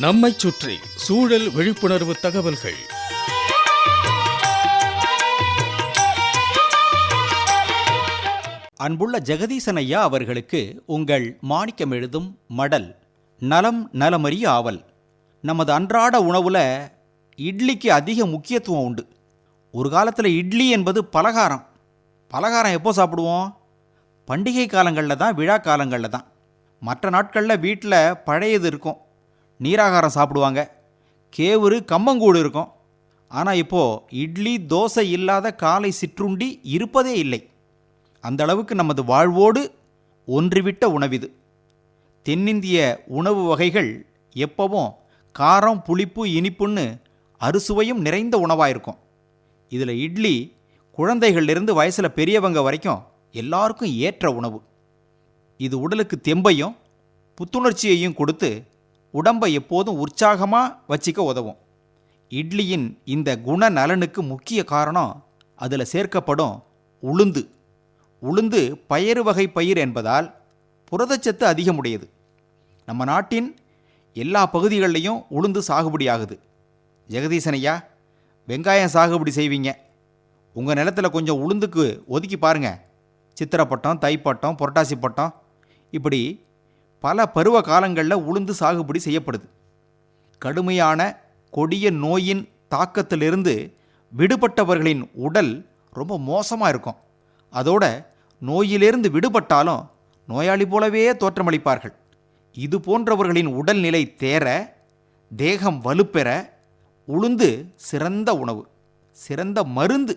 நம்மைச் சுற்றி சூழல் விழிப்புணர்வு தகவல்கள். அன்புள்ள ஜெகதீசன் ஐயா அவர்களுக்கு உங்கள் மாணிக்கம் எழுதும் மடல் நலம் நலமறிய ஆவல். நமது அன்றாட உணவுல இட்லிக்கு அதிக முக்கியத்துவம் உண்டு. ஒரு காலத்தில் இட்லி என்பது பலகாரம். பலகாரம் எப்போ சாப்பிடுவோம்? பண்டிகை காலங்களில் தான் விழா காலங்களில் தான். மற்ற நாட்களில் வீட்டில் பழையது இருக்கும். நீராகாரம் சாப்பிடுவாங்க. கேவுரு கம்மங்கூடு இருக்கும். ஆனால் இப்போது இட்லி தோசை இல்லாத காலை சிற்றுண்டி இருப்பதே இல்லை. அந்த அளவுக்கு நமது வாழ்வோடு ஒன்றிவிட்ட உணவிது. தென்னிந்திய உணவு வகைகள் எப்பவும் காரம் புளிப்பு இனிப்புன்னு அறுசுவையும் நிறைந்த உணவாக இருக்கும் இதில் இட்லி குழந்தைகள்லேருந்து வயசில் பெரியவங்க வரைக்கும் எல்லாருக்கும் ஏற்ற உணவு. இது உடலுக்கு தெம்பையும் புத்துணர்ச்சியையும் கொடுத்து உடம்பை எப்போதும் உற்சாகமாக வச்சிக்க உதவும். இட்லியின் இந்த குண நலனுக்கு முக்கிய காரணம் அதில் சேர்க்கப்படும் உளுந்து. உளுந்து பயறு வகை பயிர் என்பதால் புரதச்சத்து அதிகமுடையது. நம்ம நாட்டின் எல்லா பகுதிகளிலையும் உளுந்து சாகுபடி ஆகுது. ஜெகதீசன் வெங்காயம் சாகுபடி செய்வீங்க. உங்கள் நிலத்தில் கொஞ்சம் உளுந்துக்கு ஒதுக்கி பாருங்கள் சித்திரப்பட்டம் தைப்பட்டம் புரட்டாசி பட்டம் இப்படி பல பருவ காலங்களில் உளுந்து சாகுபடி செய்யப்படுது. கடுமையான கொடிய நோயின் தாக்கத்திலிருந்து விடுபட்டவர்களின் உடல் ரொம்ப மோசமாக இருக்கும். அதோட நோயிலிருந்து விடுபட்டாலும் நோயாளி போலவே தோற்றமளிப்பார்கள். இது போன்றவர்களின் உடல்நிலை தேர தேகம் வலுப்பெற உளுந்து சிறந்த உணவு சிறந்த மருந்து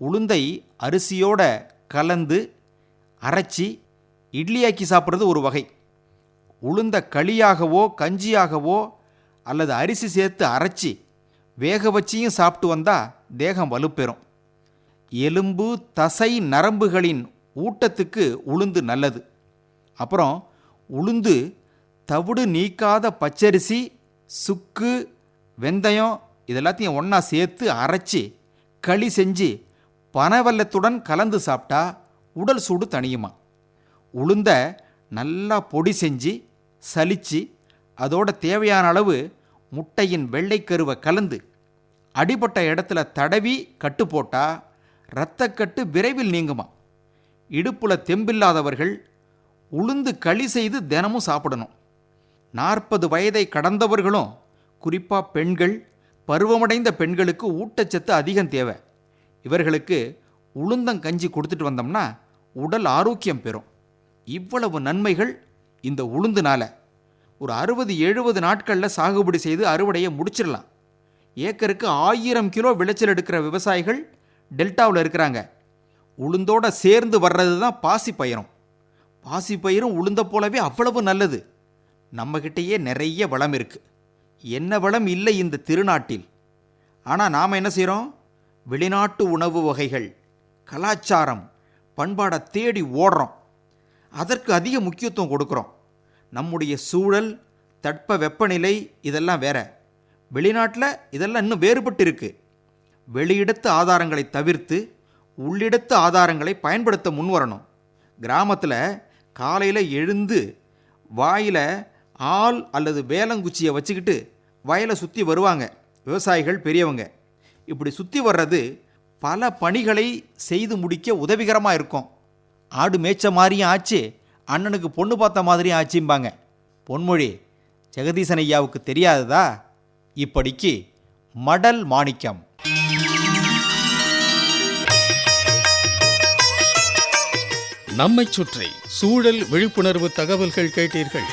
உளுந்தை அரிசியோட கலந்து அரைச்சி இட்லியாக்கி சாப்பிட்றது ஒரு வகை. உளுந்த களியாகவோ கஞ்சியாகவோ அல்லது அரிசி சேர்த்து அரைச்சி வேக வச்சியும் சாப்பிட்டு வந்தால் தேகம் வலுப்பெறும். எலும்பு தசை நரம்புகளின் ஊட்டத்துக்கு உளுந்து நல்லது. அப்புறம் உளுந்து தவிடு நீக்காத பச்சரிசி சுக்கு வெந்தயம் இதெல்லாத்தையும் ஒன்றா சேர்த்து அரைச்சி களி செஞ்சு பனவெல்லத்துடன் கலந்து சாப்பிட்டா உடல் சூடு தணியுமா. உளுந்த நல்லா பொடி செஞ்சு சலிச்சு அதோட தேவையான அளவு முட்டையின் வெள்ளைக்கருவை கலந்து அடிபட்ட இடத்துல தடவி கட்டு போட்டால் இரத்தக்கட்டு விரைவில் நீங்குமா? இடுப்புல தெம்பில்லாதவர்கள் உளுந்து களி செய்து தினமும் சாப்பிடணும். நாற்பது வயதை கடந்தவர்களும் குறிப்பாக பெண்கள் பருவமடைந்த பெண்களுக்கு ஊட்டச்சத்து அதிகம் தேவை. இவர்களுக்கு உளுந்தங்கஞ்சி கொடுத்துட்டு வந்தோம்னா உடல் ஆரோக்கியம் பெறும். இவ்வளவு நன்மைகள் இந்த உளுந்துனால. ஒரு அறுபது எழுபது நாட்களில் சாகுபடி செய்து அறுவடையை முடிச்சிடலாம். ஏக்கருக்கு ஆயிரம் கிலோ விளைச்சல் எடுக்கிற விவசாயிகள் டெல்டாவில் இருக்கிறாங்க. உளுந்தோட சேர்ந்து வர்றது தான் பாசி பயிரும். பாசி பயிரும் உளுந்த போலவே அவ்வளவு நல்லது. நம்மக்கிட்டேயே நிறைய வளம் இருக்கு. என்ன வளம் இல்லை இந்த திருநாட்டில். ஆனால் நாம் என்ன செய்கிறோம் வெளிநாட்டு உணவு வகைகள் கலாச்சாரம் பண்பாடை தேடி ஓடுறோம். அதற்கு அதிக முக்கியத்துவம் கொடுக்குறோம். நம்முடைய சூழல் தட்ப வெப்பநிலை இதெல்லாம் வேற. வெளிநாட்டில் இதெல்லாம் இன்னும் வேறுபட்டு இருக்கு. வெளியிடத்து ஆதாரங்களை தவிர்த்து உள்ளிடத்து ஆதாரங்களை பயன்படுத்த முன்வரணும் கிராமத்தில் காலையில் எழுந்து வாயில் ஆள் அல்லது வேலங்குச்சியை வச்சுக்கிட்டு வயலை சுற்றி வருவாங்க. விவசாயிகள் பெரியவங்க. இப்படி சுற்றி வர்றது பல பணிகளை செய்து முடிக்க உதவிகரமாக இருக்கும். ஆடு மேய்ச்ச மாதிரியும் ஆச்சு அண்ணனுக்கு பொண்ணு பார்த்த மாதிரியும் ஆச்சும்பாங்க. பொன்மொழி ஜெகதீசன் ஐயாவுக்கு தெரியாததா? இப்படிக்கு மடல் மாணிக்கம். நம்மைச் சுற்றி சூழல் விழிப்புணர்வு தகவல்கள் கேட்டீர்கள்.